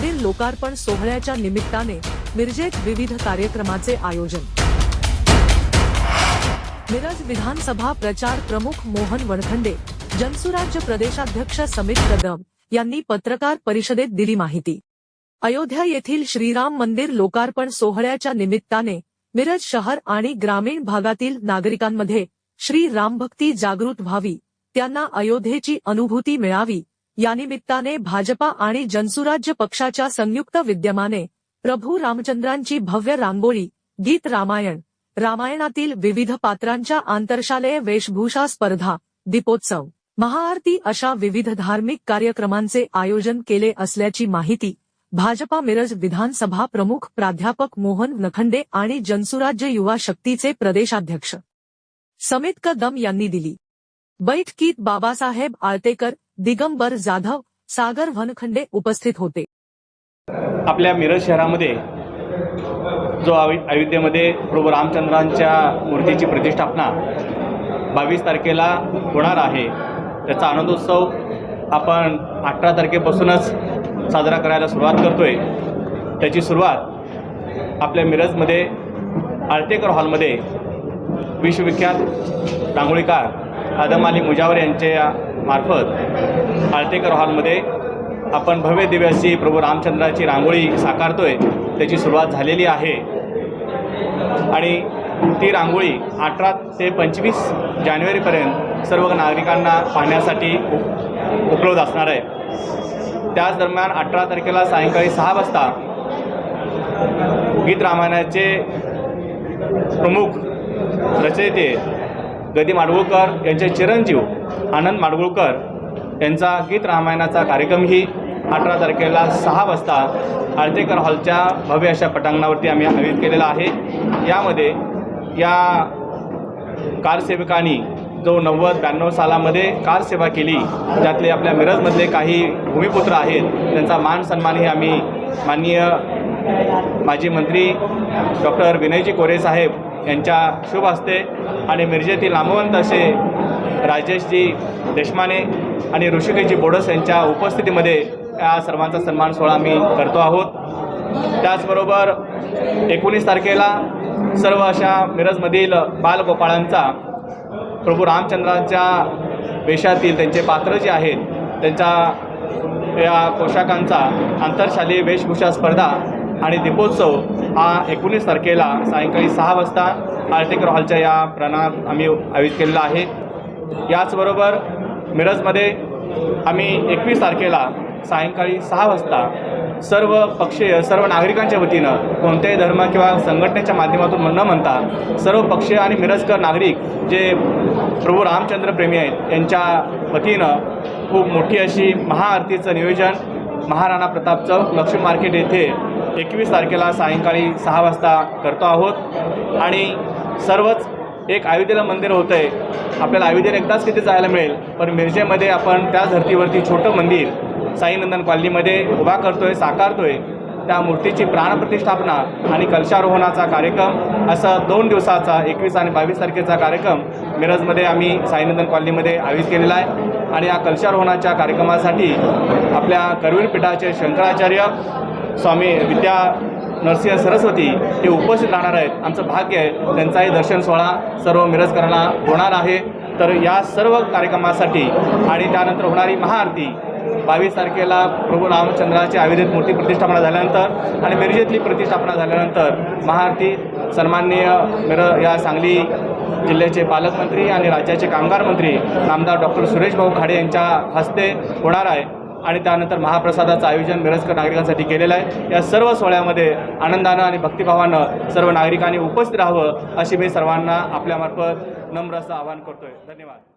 लोकार्पण सोहळ्याच्या निमित्ताने मिरजेत विविध कार्यक्रमाचे आयोजन. मिरज विधानसभा प्रचार प्रमुख मोहन वणखंडे जनसुराज्य प्रदेशाध्यक्ष समित कदम यांनी पत्रकार परिषदेत दिली माहिती. अयोध्या येथील श्रीराम मंदिर लोकार्पण सोहळ्याच्या निमित्ताने मिरज शहर आणि ग्रामीण भागातील नागरिकांमध्ये श्री रामभक्ती जागृत व्हावी त्यांना अयोध्येची अनुभूती मिळावी या निमित्ताने भाजपा आणि जनसुराज्य पक्षाच्या संयुक्त विद्यमाने प्रभू रामचंद्रांची भव्य रांगोळी गीत रामायण रामायणातील विविध पात्रांच्या आंतरशालेय वेशभूषा स्पर्धा दीपोत्सव महाआरती अशा विविध धार्मिक कार्यक्रमांचे आयोजन केले असल्याची माहिती भाजपा मिरज विधानसभा प्रमुख प्राध्यापक मोहन नखंडे आणि जनसुराज्य युवा शक्तीचे प्रदेशाध्यक्ष समित कदम यांनी दिली. बैठकीत बाबासाहेब आळतेकर दिगंबर जाधव सागर वनखंडे उपस्थित होते. आपल्या मिरज शहरामध्ये जो अयोध्येमध्ये प्रभू रामचंद्रांच्या मूर्तीची प्रतिष्ठापना बावीस तारखेला होणार आहे त्याचा आनंदोत्सव आपण अठरा तारखेपासूनच साजरा करायला सुरुवात करतोय. त्याची सुरुवात आपल्या मिरजमध्ये आळतेकर हॉलमध्ये विश्वविख्यात रांगोळीकार आदम अली मुजावर यांच्या मार्फत आळतेकर हॉलमध्ये आपण भव्य दिव्याची प्रभू रामचंद्राची रांगोळी साकारतोय. त्याची सुरुवात झालेली आहे. आणि ती रांगोळी अठरा ते पंचवीस जानेवारीपर्यंत सर्व नागरिकांना पाहण्यासाठी उपलब्ध असणार आहे. त्याच दरम्यान अठरा तारखेला सायंकाळी सहा वाजता गीत रामायणाचे प्रमुख रचयिते गदी माडगुळकर यांचे चिरंजीव आनंद माडगुळकर यांचा गीत रामायणाचा कार्यक्रमही अठरा तारखेला सहा वाजता आळतेकर हॉलच्या भव्य अशा पटांगणावरती आम्ही आयोजित केलेला आहे. यामध्ये या कारसेवकांनी जो नव्वद ब्याण्णव सालामध्ये कारसेवा केली त्यातले आपल्या मिरजमधले काही भूमिपुत्र आहेत त्यांचा मान सन्मानही आम्ही माननीय माजी मंत्री डॉक्टर विनयजी कोरे साहेब यांच्या शुभ हस्ते आणि मिरजेतील नामवंत असे राजेशजी देशमाने आणि ऋषिकेशजी बोडस यांच्या उपस्थितीमध्ये या सर्वांचा सन्मान सोहळा आम्ही करतो आहोत. त्याचबरोबर एकोणीस तारखेला सर्व अशा मिरजमधील बालगोपाळांचा प्रभू रामचंद्राच्या वेशातील त्यांचे पात्र जे आहेत त्यांच्या या पोशाखांचा आंतरशालीय वेशभूषा स्पर्धा आणि दीपोत्सव हा एकोणीस तारखेला सायंकाळी सहा वाजता आर्टिकर हॉलच्या या प्रणात आम्ही आयोजित केलेला आहे. याचबरोबर मिरजमध्ये आम्ही एकवीस तारखेला सायंकाळी सहा वाजता सर्व पक्षीय सर्व नागरिकांच्या वतीनं कोणत्याही धर्म किंवा संघटनेच्या माध्यमातून न म्हणता सर्व पक्षीय आणि मिरजकर नागरिक जे प्रभू रामचंद्र प्रेमी आहेत यांच्या वतीनं खूप मोठी अशी महाआरतीचं नियोजन महाराणा प्रताप चौक लक्ष्मी मार्केट येथे एकवीस तारखेला सायंकाळी सहा वाजता करतो आहोत. आणि सर्वच एक अयोध्येला मंदिर होतं आहे आपल्याला अयोध्येला एकदाच किती जायला मिळेल. पण मिरजेमध्ये आपण त्याच धर्तीवरती छोटं मंदिर साईनंदन कॉलनीमध्ये उभा करतोय साकारतोय. त्या मूर्तीची प्राणप्रतिष्ठापना आणि कलशारोहणाचा कार्यक्रम असा दोन दिवसाचा एकवीस आणि बावीस तारखेचा कार्यक्रम मिरजमध्ये आम्ही साईनंदन कॉलनीमध्ये आयोजित केलेला आहे. आणि या कलशारोहणाच्या कार्यक्रमासाठी आपल्या करवीर पीठाचे शंकराचार्य स्वामी विद्या नरसिंह सरस्वती हे उपस्थित राहणार आहेत. आमचं भाग्य आहे. त्यांचाही दर्शन सोहळा सर्व मिरजकरांना होणार आहे. तर या सर्व कार्यक्रमासाठी आणि त्यानंतर होणारी महाआरती बावीस तारखेला प्रभू रामचंद्राची आयुर्वेदित मूर्ती प्रतिष्ठापना झाल्यानंतर आणि मिरजेतली प्रतिष्ठापना झाल्यानंतर महाआरती सन्माननीय मिर या सांगली जिल्ह्याचे पालकमंत्री आणि राज्याचे कामगार मंत्री नामदार डॉक्टर सुरेश भाऊ खाडे यांच्या हस्ते होणार आहे. आणि त्यानंतर महाप्रसादाचं आयोजन मिरजकर नागरिकांसाठी केलेलं आहे. या सर्व सोहळ्यामध्ये आनंदानं आणि भक्तिभावानं सर्व नागरिकांनी उपस्थित राहावं अशी मी सर्वांना आपल्यामार्फत नम्र असं आवाहन करतोय. धन्यवाद.